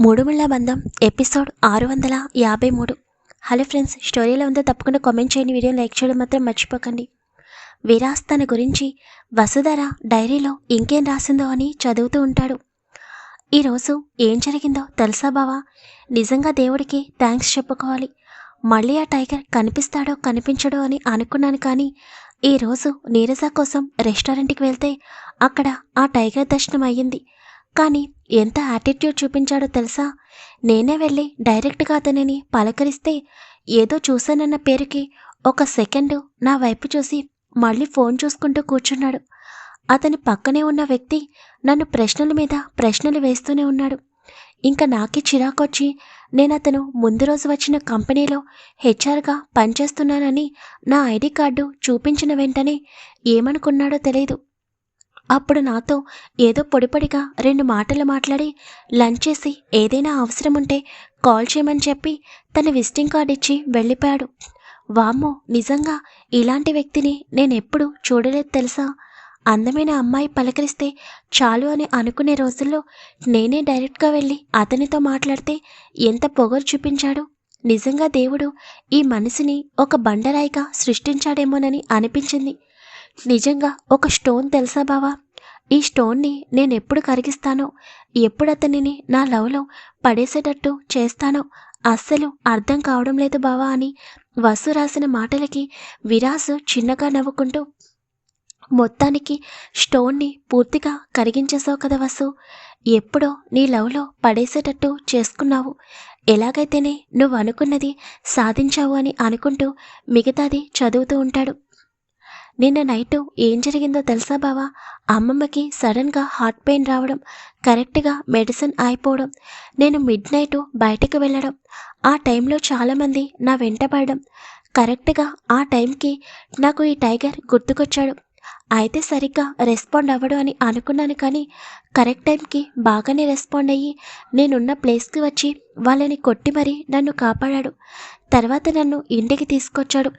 మూడుముళ్ళ బంధం ఎపిసోడ్ ఆరు వందల యాభై మూడు. హలో ఫ్రెండ్స్ స్టోరీలో ఉందో తప్పకుండా కామెంట్ చేయండి వీడియో లైక్ చేయడం మాత్రం మర్చిపోకండి. విరాస్ తన గురించి వసుధర డైరీలో ఇంకేం రాసిందో అని చదువుతూ ఉంటాడు. ఈరోజు ఏం జరిగిందో తెలుసా బావా? నిజంగా దేవుడికి థ్యాంక్స్ చెప్పుకోవాలి. మళ్ళీ ఆ టైగర్ కనిపిస్తాడో కనిపించడో అని అనుకున్నాను కానీ ఈరోజు నీరజ కోసం రెస్టారెంట్కి వెళ్తే అక్కడ ఆ టైగర్ దర్శనం అయ్యింది. కానీ ఎంత యాటిట్యూడ్ చూపించాడో తెలుసా? నేనే వెళ్ళి డైరెక్ట్గా అతనిని పలకరిస్తే ఏదో చూశానన్న పేరుకి ఒక సెకండ్ నా వైపు చూసి మళ్ళీ ఫోన్ చూసుకుంటూ కూర్చున్నాడు. అతని పక్కనే ఉన్న వ్యక్తి నన్ను ప్రశ్నల మీద ప్రశ్నలు వేస్తూనే ఉన్నాడు. ఇంకా నాకే చిరాకొచ్చి నేను అతను ముందు రోజు వచ్చిన కంపెనీలో హెచ్ఆర్గా పనిచేస్తున్నానని నా ఐడి కార్డు చూపించిన వెంటనే ఏమనుకున్నాడో తెలియదు. అప్పుడు నాతో ఏదో పొడిపొడిగా రెండు మాటలు మాట్లాడి లంచ్ చేసి ఏదైనా అవసరం ఉంటే కాల్ చేయమని చెప్పి తన విజిటింగ్ కార్డ్ ఇచ్చి వెళ్ళిపోయాడు. వామ్మో నిజంగా ఇలాంటి వ్యక్తిని నేను ఎప్పుడు చూడలేదు తెలుసా? అందమైన అమ్మాయి పలకరిస్తే చాలు అని అనుకునే రోజుల్లో నేనే డైరెక్ట్గా వెళ్ళి అతనితో మాట్లాడితే ఎంత పొగరు చూపించాడు? నిజంగా దేవుడు ఈ మనిషిని ఒక బండరాయిగా సృష్టించాడేమోనని అనిపించింది. నిజంగా ఒక స్టోన్ తెలుసా బావా? ఈ స్టోన్ని నేను ఎప్పుడు కరిగిస్తానో ఎప్పుడు అతనిని నా లవ్లో పడేసేటట్టు చేస్తానో అస్సలు అర్థం కావడం లేదు బావా అని వసు రాసిన మాటలకి విరాసు చిన్నగా నవ్వుకుంటూ మొత్తానికి స్టోన్ని పూర్తిగా కరిగించేసావు కదా వసు? ఎప్పుడో నీ లవ్లో పడేసేటట్టు చేసుకున్నావు. ఎలాగైతేనే నువ్వు అనుకున్నది సాధించావు అని అనుకుంటూ మిగతాది చదువుతూ ఉంటాడు. నిన్న నైట్ ఏం జరిగిందో తెలుసా బావా? అమ్మమ్మకి సడన్గా హార్ట్ పెయిన్ రావడం కరెక్ట్గా మెడిసిన్ అయిపోవడం నేను మిడ్ నైట్ బయటకు వెళ్ళడం ఆ టైంలో చాలామంది నా వెంట పడడం కరెక్ట్గా ఆ టైంకి నాకు ఈ టైగర్ గుర్తుకొచ్చాడు. అయితే సరిగ్గా రెస్పాండ్ అవ్వడు అని అనుకున్నాను కానీ కరెక్ట్ టైంకి బాగానే రెస్పాండ్ అయ్యి నేనున్న ప్లేస్కి వచ్చి వాళ్ళని కొట్టి మరీ నన్ను కాపాడాడు. తర్వాత నన్ను ఇంటికి తీసుకొచ్చాడు.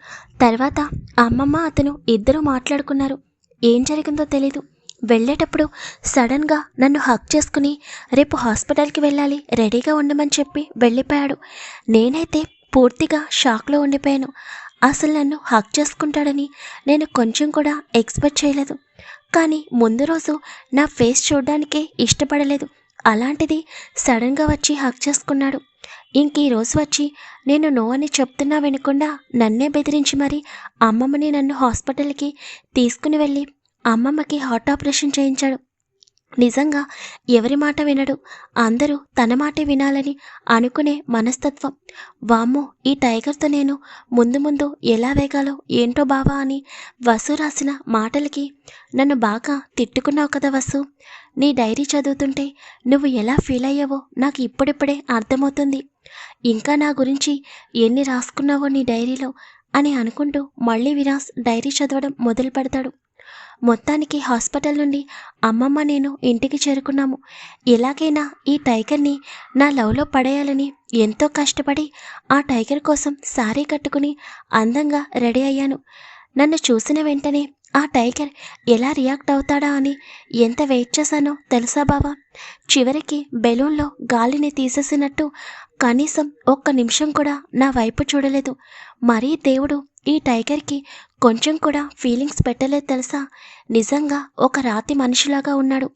తర్వాత అమ్మమ్మ అతను ఇద్దరూ మాట్లాడుకున్నారు. ఏం జరిగిందో తెలీదు. వెళ్ళేటప్పుడు సడన్గా నన్ను హక్ చేసుకుని రేపు హాస్పిటల్కి వెళ్ళాలి రెడీగా ఉండమని చెప్పి వెళ్ళిపోయాడు. నేనైతే పూర్తిగా షాక్లో ఉండిపోయాను. అసలు నన్ను హక్ చేసుకుంటాడని నేను కొంచెం కూడా ఎక్స్పెక్ట్ చేయలేదు. కానీ ముందు రోజు నా ఫేస్ చూడడానికే ఇష్టపడలేదు. అలాంటిది సడన్గా వచ్చి హక్ చేసుకున్నాడు. ఇంక ఈ రోజు వచ్చి నేను నో అని చెప్తున్నా వినకుండా నన్నే బెదిరించి మరి అమ్మమ్మని నన్ను హాస్పిటల్కి తీసుకుని వెళ్ళి అమ్మమ్మకి హార్ట్ ఆపరేషన్ చేయించాడు. నిజంగా ఎవరి మాట వినడు. అందరూ తన మాటే వినాలని అనుకునే మనస్తత్వం. వామ్మో ఈ టైగర్తో నేను ముందు ముందు ఎలా వేగాలో ఏంటో బావా అని వసు రాసిన మాటలకి నన్ను బాగా తిట్టుకున్నావు కదా వసు. నీ డైరీ చదువుతుంటే నువ్వు ఎలా ఫీల్ అయ్యావో నాకు ఇప్పుడిప్పుడే అర్థమవుతుంది. ఇంకా నా గురించి ఎన్ని రాసుకున్నావో నీ డైరీలో అని అనుకుంటూ మళ్ళీ విరాస్ డైరీ చదవడం మొదలు పెడతాడు మొత్తానికి హాస్పిటల్ నుండి అమ్మమ్మ నేను ఇంటికి చేరుకున్నాము. ఎలాగైనా ఈ టైగర్ని నా లవ్లో పడేయాలని ఎంతో కష్టపడి ఆ టైగర్ కోసం సారీ కట్టుకుని అందంగా రెడీ అయ్యాను. నన్ను చూసిన వెంటనే ఆ టైగర్ ఎలా రియాక్ట్ అవుతాడా అని ఎంత వెయిట్ చేశానో తెలుసా బావా? చివరికి బెలూన్లో గాలిని తీసేసినట్టు కనీసం ఒక్క నిమిషం కూడా నా వైపు చూడలేదు. మరీ దేవుడు ఈ టైగర్కి కొంచెం కూడా ఫీలింగ్స్ పెట్టలేదు తెలుసా? నిజంగా ఒక రాతి మనిషిలాగా ఉన్నాడు.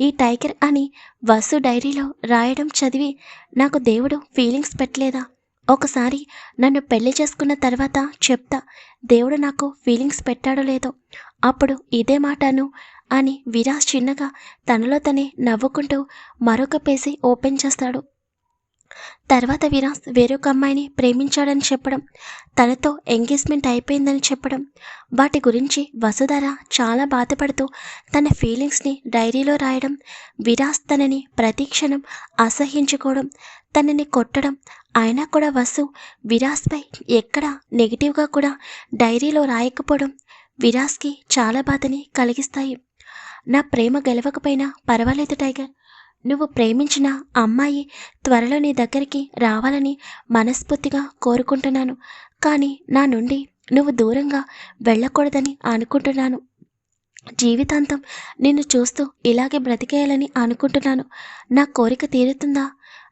ఈ టైగర్ అని వసు డైరీలో రాయడం చదివి నాకు దేవుడు ఫీలింగ్స్ పెట్టలేదా? ఒకసారి నన్ను పెళ్ళి చేసుకున్న తర్వాత చెప్తా దేవుడు నాకు ఫీలింగ్స్ పెట్టాడో లేదో? అప్పుడు ఇదే మాటను అని విరాజ్ చిన్నగా తనలో తనే నవ్వుకుంటూ మరొక పేజీ ఓపెన్ చేస్తాడు. తర్వాత విరాస్ వేరొక అమ్మాయిని ప్రేమించాడని చెప్పడం తనతో ఎంగేజ్మెంట్ అయిపోయిందని చెప్పడం వాటి గురించి వసుధర చాలా బాధపడుతూ తన ఫీలింగ్స్ని డైరీలో రాయడం విరాస్ తనని ప్రతి క్షణం తనని కొట్టడం అయినా కూడా వసు విరాస్పై ఎక్కడ నెగిటివ్గా కూడా డైరీలో రాయకపోవడం విరాస్కి చాలా బాధని కలిగిస్తాయి. నా ప్రేమ గెలవకపోయినా పర్వాలేదు టైగర్. నువ్వు ప్రేమించిన అమ్మాయి త్వరలో నీ దగ్గరికి రావాలని మనస్ఫూర్తిగా కోరుకుంటున్నాను. కానీ నా నుండి నువ్వు దూరంగా వెళ్ళకూడదని అనుకుంటున్నాను. జీవితాంతం నిన్ను చూస్తూ ఇలాగే బ్రతికేయాలని అనుకుంటున్నాను. నా కోరిక తీరుతుందా?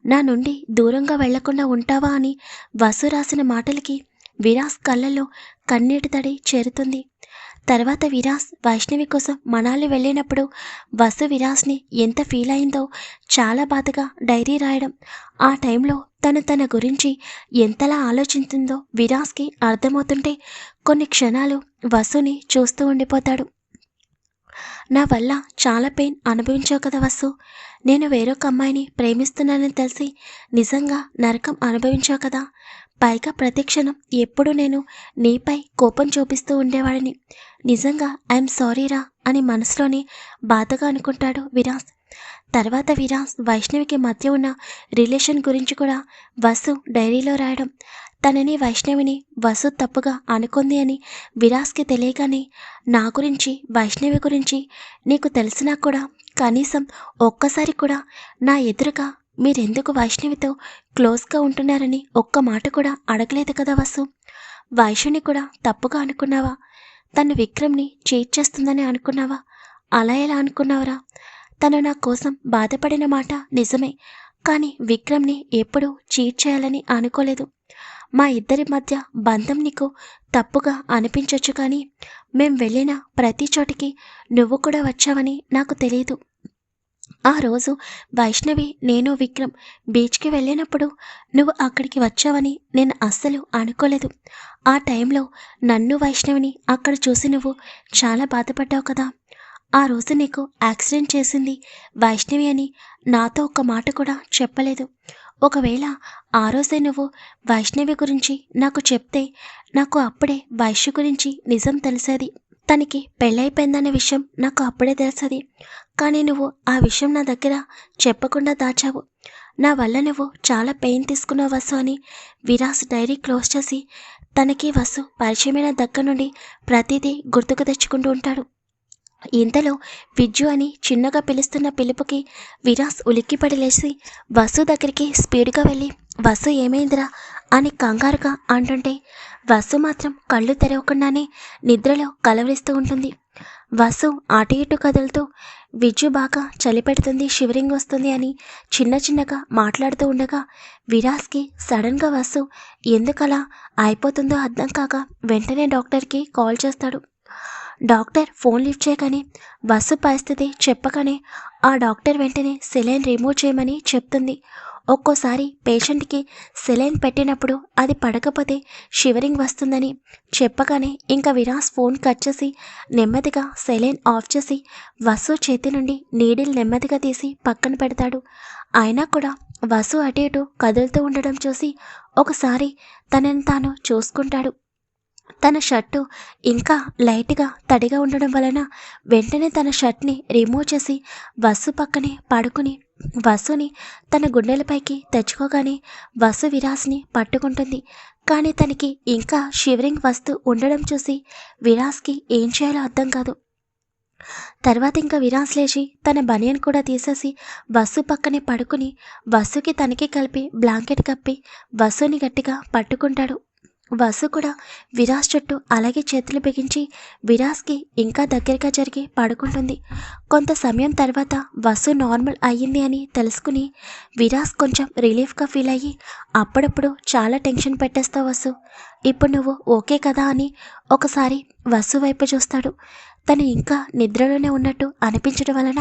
నా నుండి దూరంగా వెళ్ళకుండా ఉంటావా అని వసు రాసిన మాటలకి విరాస్ కళ్ళల్లో కన్నీటి తడి చేరుతుంది. తర్వాత విరాస్ వైష్ణవి కోసం మనాలి వెళ్ళినప్పుడు వసు విరాస్ని ఎంత ఫీల్ అయిందో చాలా బాధగా డైరీ రాయడం. ఆ టైంలో తను తన గురించి ఎంతలా ఆలోచించిందో విరాస్కి అర్థమవుతుంటే కొన్ని క్షణాలు వసుని చూస్తూ ఉండిపోతాడు. నా వల్ల చాలా పెయిన్ అనుభవించావు కదా వసు. నేను వేరొక అమ్మాయిని ప్రేమిస్తున్నానని తెలిసి నిజంగా నరకం అనుభవించావు కదా. పైగా ప్రతిక్షణం ఎప్పుడు నేను నీపై కోపం చూపిస్తూ ఉండేవాడిని. నిజంగా ఐఎమ్ సారీరా అని మనసులోనే బాధగా అనుకుంటాడు విరాస్. తర్వాత విరాస్ వైష్ణవికి మధ్య ఉన్న రిలేషన్ గురించి కూడా వసు డైరీలో రాయడం. తనని వైష్ణవిని వసు తప్పుగా అనుకుంది అని విరాస్కి తెలియగానే నా గురించి వైష్ణవి గురించి నీకు తెలిసినా కూడా కనీసం ఒక్కసారి కూడా నా ఎదురుగా మీరెందుకు వైష్ణవితో క్లోజ్గా ఉంటున్నారని ఒక్క మాట కూడా అడగలేదు కదా వసు? వైష్ణుని కూడా తప్పుగా అనుకున్నావా? తను విక్రమ్ని చీట్ చేస్తుందని అనుకున్నావా? అలా ఎలా అనుకున్నావరా? తను నా కోసం బాధపడిన మాట నిజమే కానీ విక్రమ్ని ఎప్పుడూ చీట్ చేయాలని అనుకోలేదు. మా ఇద్దరి మధ్య బంధం నీకు తప్పుగా అనిపించవచ్చు కానీ మేం వెళ్ళిన ప్రతి చోటికి నువ్వు కూడా వచ్చావని నాకు తెలియదు. ఆ రోజు వైష్ణవి నేను విక్రమ్ బీచ్కి వెళ్ళినప్పుడు నువ్వు అక్కడికి వచ్చావని నేను అస్సలు అనుకోలేదు. ఆ టైంలో నన్ను వైష్ణవిని అక్కడ చూసి నువ్వు చాలా బాధపడ్డావు కదా. ఆ రోజు నీకు యాక్సిడెంట్ చేసింది వైష్ణవి అని నాతో ఒక మాట కూడా చెప్పలేదు. ఒకవేళ ఆ రోజే నువ్వు వైష్ణవి గురించి నాకు చెప్తే నాకు అప్పుడే వైష్ణవి గురించి నిజం తెలిసేది. తనకి పెళ్ళైపోయిందనే విషయం నాకు అప్పుడే తెలుస్తుంది కానీ నువ్వు ఆ విషయం నా దగ్గర చెప్పకుండా దాచావు. నా వల్ల నువ్వు చాలా పెయిన్ తీసుకున్నావు వసు అని విరాస్ డైరీ క్లోజ్ చేసి తనకి వసు పరిచయమైన దగ్గర నుండి ప్రతిదీ గుర్తుకు తెచ్చుకుంటూ ఉంటాడు. ఇంతలో విజ్జు అని చిన్నగా పిలుస్తున్న పిలుపుకి విరాస్ ఉలిక్కిపడి లేచి వసు దగ్గరికి స్పీడ్గా వెళ్ళి వసు ఏమైందిరా అని కంగారుగా అంటుంటే వసు మాత్రం కళ్ళు తెరవకుండానే నిద్రలో కలవరిస్తూ ఉంటుంది. వసు అటు ఇటు కదులుతూ విజ్జు బాగా చలిపెడుతుంది షివరింగ్ వస్తుంది అని చిన్న చిన్నగా మాట్లాడుతూ ఉండగా విరాస్కి సడన్గా వసు ఎందుకలా అయిపోతుందో అర్థం కాక వెంటనే డాక్టర్కి కాల్ చేస్తాడు. డాక్టర్ ఫోన్ లిఫ్ట్ చేయకని బస్సు పరిస్థితి చెప్పకనే ఆ డాక్టర్ వెంటనే సెలైన్ రిమూవ్ చేయమని చెప్తుంది. ఒక్కోసారి పేషెంట్కి సెలైన్ పెట్టినప్పుడు అది పడకపోతే షివరింగ్ వస్తుందని చెప్పగానే ఇంకా విరాస్ ఫోన్ కట్ చేసి నెమ్మదిగా సెలైన్ ఆఫ్ చేసి వసు చేతి నుండి నీడిల్ నెమ్మదిగా తీసి పక్కన పెడతాడు. అయినా కూడా వసు అటు ఇటు కదులుతూ ఉండడం చూసి ఒకసారి తనని తాను చూసుకుంటాడు. తన షర్టు ఇంకా లైట్గా తడిగా ఉండడం వలన వెంటనే తన షర్ట్ని రిమూవ్ చేసి వసు పక్కనే పడుకుని వసుని తన గుండెలపైకి తెచ్చుకోగానే వసు విరాస్ని పట్టుకుంటుంది. కానీ తనకి ఇంకా షివరింగ్ వస్తూ ఉండడం చూసి విరాస్కి ఏం చేయాలో అర్థం కాదు. తర్వాత ఇంకా విరాస్ లేచి తన బనియన్ కూడా తీసేసి వసు పక్కనే పడుకుని వసుకి తనకి కలిపి బ్లాంకెట్ కప్పి వసుని గట్టిగా పట్టుకుంటాడు. వసు కూడా విరాస్ చుట్టూ అలాగే చేతులు బిగించి విరాస్కి ఇంకా దగ్గరగా జరిగి పడుకుంటుంది. కొంత సమయం తర్వాత వసు నార్మల్ అయ్యింది అని తెలుసుకుని విరాస్ కొంచెం రిలీఫ్గా ఫీల్ అయ్యి అప్పుడప్పుడు చాలా టెన్షన్ పెట్టేస్తావు వసు. ఇప్పుడు నువ్వు ఓకే కదా అని ఒకసారి వసు వైపు చూస్తాడు. తను ఇంకా నిద్రలోనే ఉన్నట్టు అనిపించడం వలన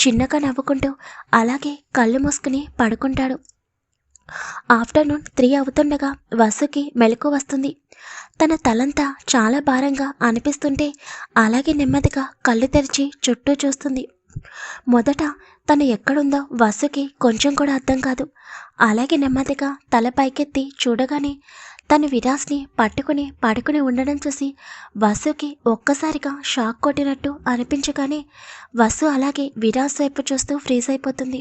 చిన్నగా నవ్వుకుంటూ అలాగే కళ్ళు మూసుకుని పడుకుంటాడు. ఆఫ్టర్నూన్ త్రీ అవుతుండగా వసుకి మెలకు వస్తుంది. తన తలంతా చాలా భారంగా అనిపిస్తుంటే అలాగే నెమ్మదిగా కళ్ళు తెరిచి చుట్టూ చూస్తుంది. మొదట తను ఎక్కడుందో వసుకి కొంచెం కూడా అర్థం కాదు. అలాగే నెమ్మదిగా తల పైకెత్తి చూడగానే తను విరాస్ని పట్టుకుని పడుకుని ఉండడం చూసి వసుకి ఒక్కసారిగా షాక్ కొట్టినట్టు అనిపించగానే వసు అలాగే విరాస్ వైపు చూస్తూ ఫ్రీజ్ అయిపోతుంది.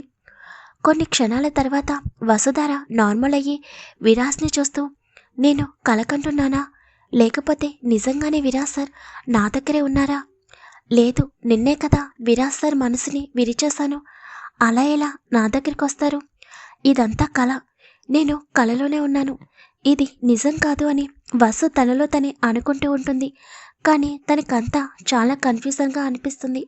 కొన్ని క్షణాల తర్వాత వసుధార నార్మల్ అయ్యి విరాస్ని చూస్తూ నేను కలకంటున్నానా? లేకపోతే నిజంగానే విరాజ్ సార్ నా దగ్గరే ఉన్నారా? లేదు నిన్నే కదా విరాస్ సార్ మనసుని విరిచేశాను. అలా ఎలా నా దగ్గరికి వస్తారు? ఇదంతా కళ నేను కళలోనే ఉన్నాను. ఇది నిజం కాదు అని వసు తనలో తనే అనుకుంటూ ఉంటుంది. కానీ తనకంతా చాలా కన్ఫ్యూజన్గా అనిపిస్తుంది.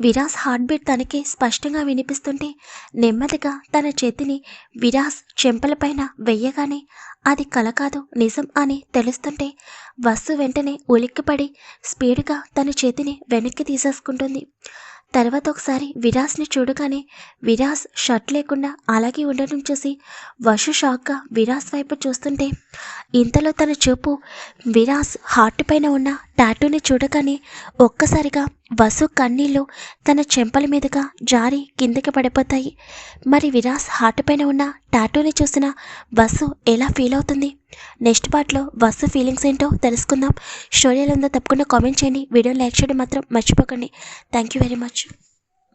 విరాస్ హార్ట్ బీట్ తనకి స్పష్టంగా వినిపిస్తుంటే నెమ్మదిగా తన చేతిని విరాస్ చెంపలపైన వెయ్యగానే అది కల కాదు నిజం అని తెలుస్తుంటే వస్సు వెంటనే ఉలిక్కిపడి స్పీడ్గా తన చేతిని వెనక్కి తీసేసుకుంటుంది. తర్వాత ఒకసారి విరాస్ని చూడగానే విరాస్ షర్ట్ లేకుండా అలాగే ఉండడం చూసి వషు షాక్గా విరాస్ వైపు చూస్తుంటే ఇంతలో తన చూపు విరాస్ హార్ట్ పైన ఉన్న టాటూని చూడగానే ఒక్కసారిగా వసు కన్నీళ్ళు తన చెంపల మీదుగా జారి కిందకి పడిపోతాయి. మరి విరాస్ హార్ట్ పైన ఉన్న టాటూని చూసిన వసు ఎలా ఫీల్ అవుతుంది? నెక్స్ట్ పార్ట్లో వసు ఫీలింగ్స్ ఏంటో తెలుసుకుందాం. స్టోరీ ఎలా ఉందో తప్పకుండా కామెంట్ చేయండి. వీడియో లైక్ చేయడం మాత్రం మర్చిపోకండి. Thank you very much.